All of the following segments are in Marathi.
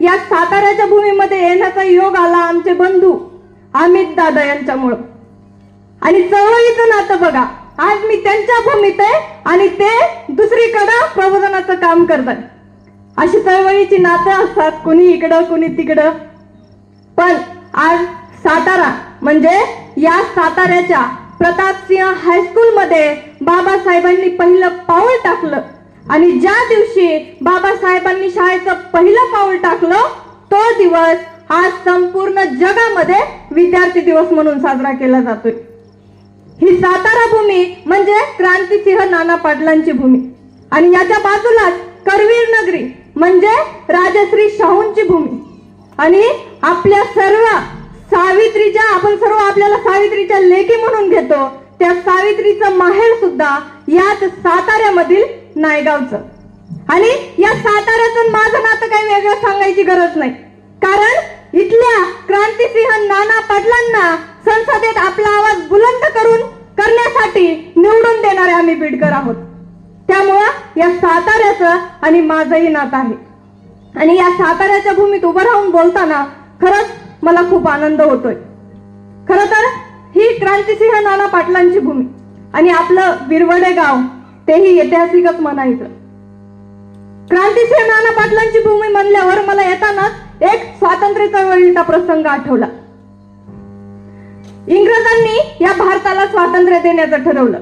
या साताऱ्याच्या भूमीमध्ये येण्याचा योग आला आमचे बंधू अमित दादा यांच्यामुळं. आणि चळवळीचं नातं बघा आज मी त्यांच्या भूमीत आहे आणि ते दुसरीकडं प्रबोधनाचं काम करतात. अशी चळवळीची नातं असतात कुणी इकडं कुणी तिकडं. पण आज सातारा म्हणजे या साताऱ्याच्या प्रतापसिंह हायस्कूलमध्ये बाबासाहेबांनी पहिलं पाऊल टाकलं. आणि ज्या दिवशी बाबासाहेबांनी शाळेचं पहिलं पाऊल टाकलं तो दिवस आज संपूर्ण जगामध्ये विद्यार्थी दिवस म्हणून साजरा केला जातोय ही सातारा भूमी म्हणजे क्रांतीसिंह नाना पाटलांची भूमी. आणि याच्या बाजूलाच करवीर नगरी म्हणजे राजश्री शाहूंची भूमी. आणि आपल्या सर्व सावित्रीच्या आपण सर्व आपल्याला सावित्रीच्या लेखी म्हणून घेतो त्या सावित्रीचं माहेर सुद्धा याच साताऱ्यामध्ये नायगावचं. आणि या साताऱ्याचं माझं नातं काही वेगळं सांगायची गरज नाही. कारण इथल्या क्रांतीसिंह नाना पाटलांना संसदेत आपला आवाज बुलंद करून करण्यासाठी निवडून देणारे आम्ही बीडकर आहोत. त्यामुळं या साताऱ्याचं आणि माझंही नातं आहे. आणि या साताऱ्याच्या भूमीत उभं राहून बोलताना खरंच मला खूप आनंद होतोय. खर तर ही क्रांतीसिंह नाना पाटलांची भूमी आणि आपलं बिरवडे गाव तेही ऐतिहासिकच म्हणायचं. क्रांतीसिंह नाना पाटलांची भूमी म्हणल्यावर मला येतानाच एक स्वातंत्र्य चळवळीचा प्रसंग आठवला. इंग्रजांनी या भारताला स्वातंत्र्य देण्याचं ठरवलं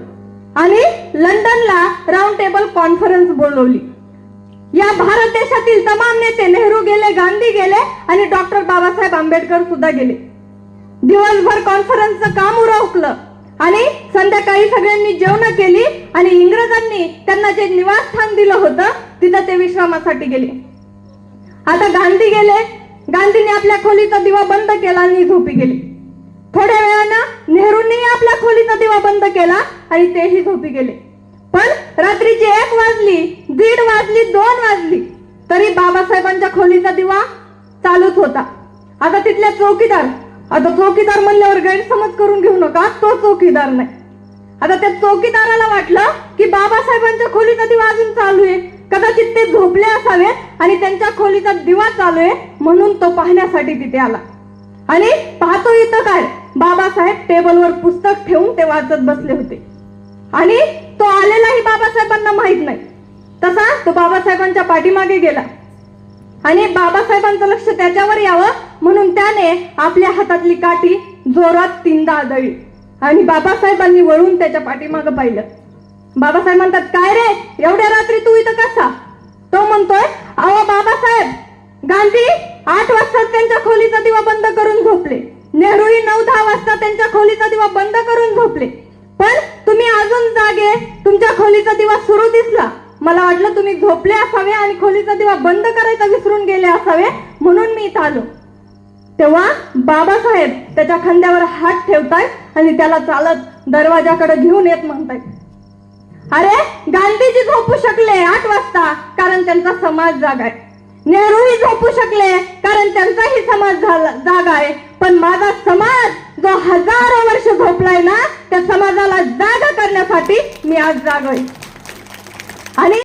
आणि लंडनला राऊंड टेबल कॉन्फरन्स बोलवली. या भारत देशातील तमाम नेते नेहरू गेले गांधी गेले आणि डॉक्टर बाबासाहेब आंबेडकर सुद्धा गेले. दिवसभर कॉन्फरन्सचं काम उरवलं आणि संध्याकाळी सगळ्यांनी जेवण केली आणि इंग्रजांनी त्यांना जे निवासस्थान दिलं होतं तिथं ते विश्रामासाठी गेले. आता गांधी गेले. गांधीने आपल्या खोलीचा दिवा बंद केला आणि झोपी गेले. थोड्या वेळानं नेहरूंनी आपल्या खोलीचा दिवा बंद केला आणि तेही झोपी गेले. पण रात्रीची एक वाजली दीड वाजली दोन वाजली तरी बाबासाहेबांच्या खोलीचा दिवा चालूच होता. आता तिथल्या चौकीदार आता चौकीदार म्हणल्यावर गैरसमज करून घेऊ नका तो चौकीदार नाही. आता त्या चौकीदाराला वाटलं की बाबासाहेबांच्या खोलीचा दिवा अजून चालू आहे. कदाचित ते झोपले असावे आणि त्यांच्या खोलीचा दिवा चालू आहे म्हणून तो पाहण्यासाठी तिथे आला. आणि पाहतो इथं काय? बाबासाहेब टेबलवर पुस्तक ठेवून ते वाचत बसले होते. आणि तो आलेलाही बाबासाहेबांना माहीत नाही. तसा तो बाबासाहेबांच्या पाठीमागे गेला. आणि बाबासाहेबांचं लक्ष त्याच्यावर यावं म्हणून त्याने आपल्या हातातली काठी जोरात तीनदा आदळली. आणि बाबासाहेबांनी वळून त्याच्या पाठीमागं पाहिलं. बाबासाहेब म्हणतात काय रे? एवढ्या रात्री तू इथं कसा? तो म्हणतोय अहो बाबासाहेब गांधी आठ वाजता त्यांच्या खोलीचा दिवा बंद करून झोपले. नेहरूही नऊ दहा वाजता त्यांच्या खोलीचा दिवा बंद करून झोपले. पण तुम्ही अजून जागे. तुमच्या खोलीचा दिवा सुरू दिसला. मला वाटलं तुम्ही झोपले असावे आणि खोलीचा दिवा बंद करायचा विसरून गेले असावे म्हणून मी इथं आलो. तेव्हा बाबासाहेब त्याच्या खांद्यावर हात ठेवतायत आणि त्याला चालत दरवाजाकडे घेऊन येत म्हणतायत. अरे गांधीजी झोपू शकले आठ वाजता कारण त्यांचा समाज जागा आहे नेहरूही झोपू शकले कारण त्यांचाही समाज जाग जागा आहे पण माझा समाज जो हजारो वर्ष झोपलाय ना त्या समाजाला जागा करण्यासाठी मी आज जाग आहे आणि